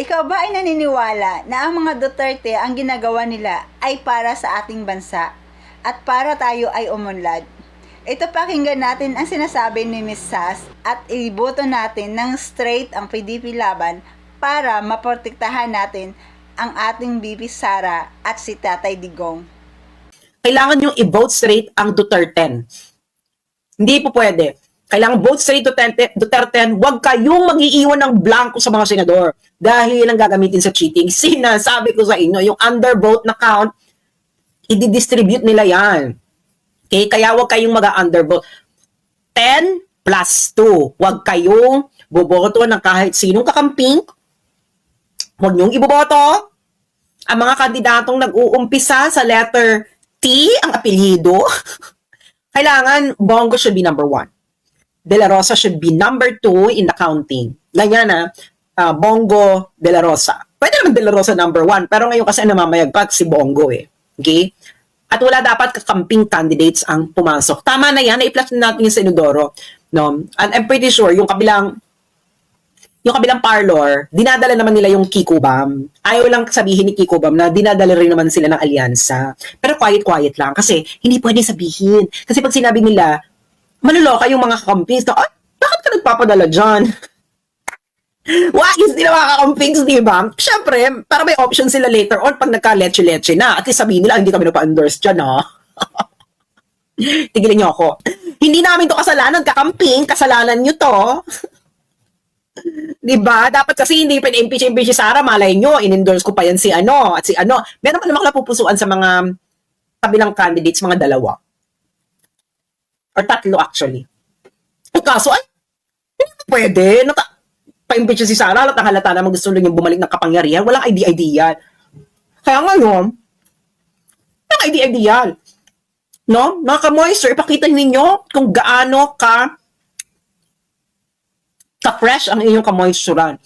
Ikaw ba ay naniniwala na ang mga Duterte ang ginagawa nila ay para sa ating bansa at para tayo ay umunlad? Ito pakinggan natin ang sinasabi ni Ms. Sas at iboto natin ng straight ang PDP laban para maprotektahan natin ang ating BP Sara at si Tatay Digong. kailangan yung i-vote straight ang Duterte. Hindi po pwede. Kailangan vote straight Duterte, Duterte, huwag kayong mag-iiwan ng blanco sa mga senador dahil ang gagamitin sa cheating. Sinasabi ko sa inyo, yung undervote na count, i-distribute nila yan. Okay? Kaya huwag kayong mag-undervote. 10 plus 2. Huwag kayong boboto ng kahit sinong kakamping. Huwag niyong iboboto ang mga kandidatong nag-uumpisa sa letter T, ang apelyido, kailangan Bongo should be number one. De La Rosa should be number two in the counting. Ganyan na, ah, Bongo De La Rosa. Pwede naman De La Rosa number one, pero ngayon kasi namamayagpag si Bongo eh. Okay? At wala dapat kakamping candidates ang pumasok. Tama na yan, na-i-plus na natin yung sa Inodoro. No? And I'm pretty sure yung kabilang yung kabilang parlor, dinadala naman nila yung Kikubam. Ayaw lang sabihin ni Kikubam na dinadala rin naman sila ng alyansa. Pero quiet-quiet lang kasi hindi pwede sabihin. Kasi pag sinabi nila, maluloka yung mga kakampings na, ay, bakit ka nagpapadala dyan? Wagis nila mga kakampings, di ba? Siyempre, para may option sila later on pag nagka-leche-leche na. At least sabihin nila, "Ah, hindi kami nagpa-endorse dyan, ha? Tigilin niyo ako. Hindi namin to kasalanan, kakamping. Kasalanan niyo to. Di ba? Dapat kasi hindi pa impeach impeach si Sara, malay nyo, in-endorse ko pa yan si ano, at si ano. Meron pa namang napupusuan sa mga kabilang candidates, mga dalawa. Or tatlo actually. Ang kaso ay, hindi pwede. Nata, pa-impeach si Sara, halata halata naman gusto lang yung bumalik ng kapangyarihan. Walang idea-idea. Kaya ngayon, walang idea-idea. No? Mga ka-moisture, ipakita ninyo kung gaano ka ka-fresh ang inyong kamoisturan.